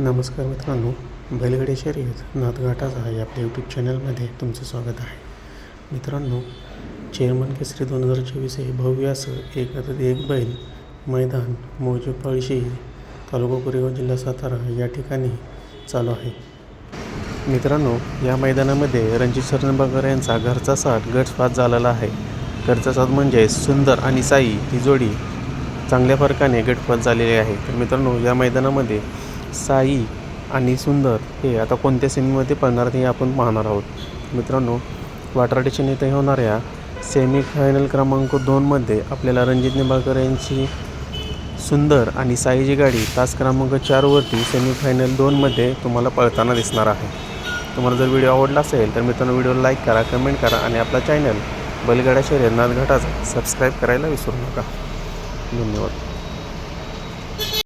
नमस्कार मित्रांनो बैलगाडी शर्यत नाथघाटाचा या आपल्या यूट्यूब चॅनलमध्ये तुमचं स्वागत आहे. मित्रांनो चेअरमन केसरी दोन हजार चोवीस हे भव्य असं एक एक बैल मैदान मौजे पळशी तालुका कोरेगाव जिल्हा सातारा या ठिकाणी चालू आहे. मित्रांनो या मैदानामध्ये रणजित शरणबागर यांचा घरचा साथ गटपात झालेला आहे. घरचा साथ म्हणजे सुंदर आणि साई ही जोडी चांगल्या फरकाने गटपात झालेली आहे. तर मित्रांनो या मैदानामध्ये साई आणि सुंदर हे आता कोणत्या सेमीमध्ये पडणार ते आपण पाहणार आहोत. मित्रांनो वाटराटीच्या नेते होणाऱ्या सेमी फायनल क्रमांक दोनमध्ये आपल्याला रणजित निंबाळकर यांची सुंदर आणि साईची गाडी तास क्रमांक चारवरती सेमीफायनल दोनमध्ये तुम्हाला पळताना दिसणार आहे. तुम्हाला जर व्हिडिओ आवडला असेल तर मित्रांनो व्हिडिओ लाईक करा कमेंट करा आणि आपला चॅनल बैलगाड्या शर्यत नाथघाटाचा सबस्क्राईब करायला विसरू नका. धन्यवाद.